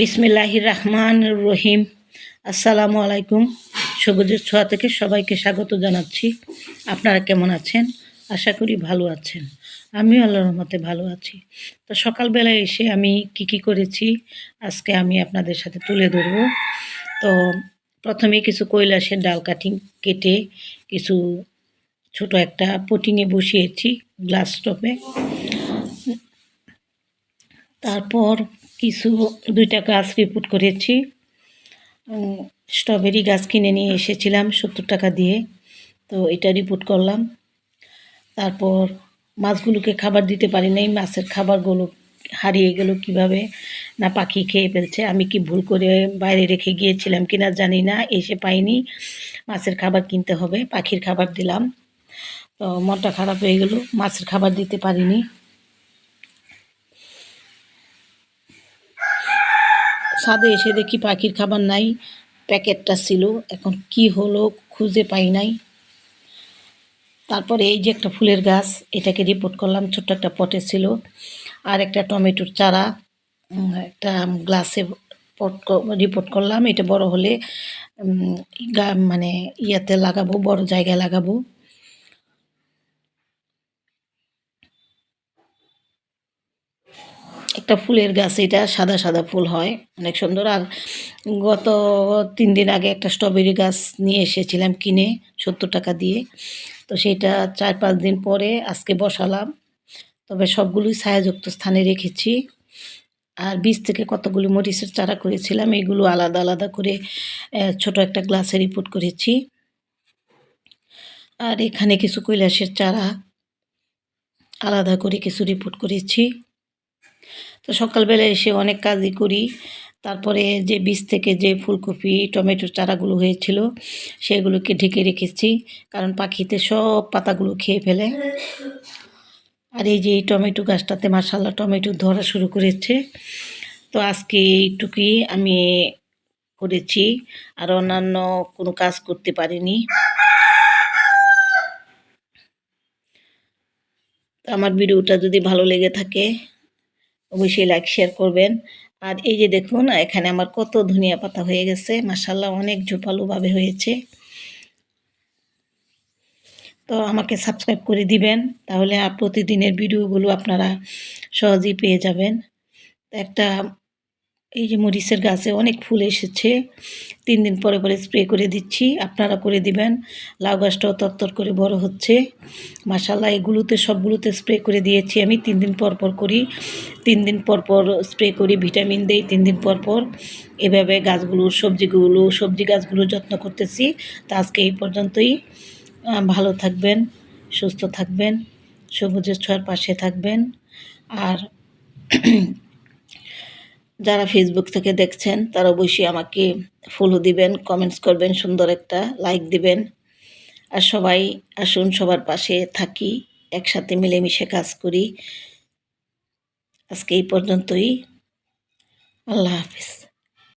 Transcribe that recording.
বিসমিল্লাহির রহমান রহিম। আসসালামু আলাইকুম। সবুজের ছোঁয়া থেকে সবাইকে স্বাগত জানাচ্ছি। আপনারা কেমন আছেন? আশা করি ভালো আছেন। আমিও আল্লাহর রহমতে ভালো আছি। তো সকালবেলায় এসে আমি কি কি করেছি, আজকে আমি আপনাদের সাথে তুলে ধরব। তো প্রথমে কিছু কৈলাসের ডাল কাটিং কেটে কিছু ছোট একটা পুটিংয়ে বসিয়েছি গ্লাস টপে। তারপর কিছু দুইটা গাছ রিপোর্ট করেছি। স্ট্রবেরি গাছ কিনে নিয়ে এসেছিলাম সত্তর টাকা দিয়ে। তো এটা রিপোর্ট করলাম। তারপর মাছগুলোকে খাবার দিতে পারি নাই, মাছের খাবারগুলো হারিয়ে গেল কীভাবে? না পাখি খেয়ে ফেলছে। আমি কি ভুল করে বাইরে রেখে গিয়েছিলাম কিনা জানি না, এসে পাইনি। মাছের খাবার কিনতে হবে, পাখির খাবার দিলাম। তো মনটা খারাপ হয়ে গেল, মাছের খাবার দিতে পারিনি। ছাদে এসে দেখি পাখির খাবার নাই, প্যাকেটটা ছিল, এখন কি হলো খুঁজে পাই নাই। তারপরে এই যে একটা ফুলের গাছ, এটাকে রিপোর্ট করলাম, ছোট্ট একটা পটে ছিল, আর একটা টমেটোর চারা একটা গ্লাসে পট রিপোর্ট করলাম, এটা বড় হলে মানে ইয়াতে লাগাবো, বড় জায়গায় লাগাবো। একটা ফুলের গাছ, এটা সাদা সাদা ফুল হয়, অনেক সুন্দর। আর গত তিন দিন আগে একটা স্ট্রবেরি গাছ নিয়ে এসেছিলাম কিনে, সত্তর টাকা দিয়ে। তো সেটা চার পাঁচ দিন পরে আজকে বসালাম। তবে সবগুলোই ছায়াযুক্ত স্থানে রেখেছি। আর বীজ থেকে কতগুলো মরিচের চারা করেছিলাম, এগুলো আলাদা আলাদা করে ছোট একটা গ্লাসে রিপোর্ট করেছি। আর এখানে কিছু কৈলাসের চারা, আলাদা করে কিছু রিপোর্ট করেছি। তো সকালবেলা এসে অনেক কাজই করি। তারপরে যে বীজ থেকে যে ফুলকপি, টমেটোর চারাগুলো হয়েছিল, সেগুলোকে ঢেকে রেখেছি, কারণ পাখিতে সব পাতাগুলো খেয়ে ফেলে। আর এই যে টমেটো গাছটাতে মাসাল্লাহ টমেটো ধরা শুরু করেছে। তো আজকে এইটুকুই আমি করেছি, আর অন্যান্য কোনো কাজ করতে পারিনি। আমার ভিডিওটা যদি ভালো লেগে থাকে অবশ্যই লাইক শেয়ার করবেন। আর এই যে দেখুন, এখানে আমার কত ধনিয়া পাতা হয়ে গেছে। মাসাল্লাহ অনেক ঝোপালোভাবে হয়েছে। তো আমাকে সাবস্ক্রাইব করে দিবেন, তাহলে প্রতিদিনের ভিডিওগুলো আপনারা সহজেই পেয়ে যাবেন। একটা এই যে মরিচের গাছে অনেক ফুল এসেছে। তিন দিন পরে পরে স্প্রে করে দিচ্ছি, আপনারা করে দিবেন। লাউ গাছটাও তরতর করে বড় হচ্ছে। মাসাল্লাহ এগুলোতে সবগুলোতে স্প্রে করে দিয়েছি আমি। তিন দিন পর পর করি। তিন দিন পর পর স্প্রে করি ভিটামিন দেই তিন দিন পর পর। এভাবে গাছগুলো, সবজিগুলো, সবজি গাছগুলো যত্ন করতেছি। তা আজকে এই পর্যন্তই। ভালো থাকবেন, সুস্থ থাকবেন, সবুজের ছোঁয়ার পাশে থাকবেন। আর যারা ফেসবুক থেকে দেখছেন, তারা অবশ্যই আমাকে ফলো দিবেন কমেন্টস করবেন, সুন্দর একটা লাইক দিবেন। আর সবাই আসুন, সবার পাশে থাকি, একসাথে মিলেমিশে কাজ করি। আজকে এই পর্যন্তই। আল্লাহ হাফিজ।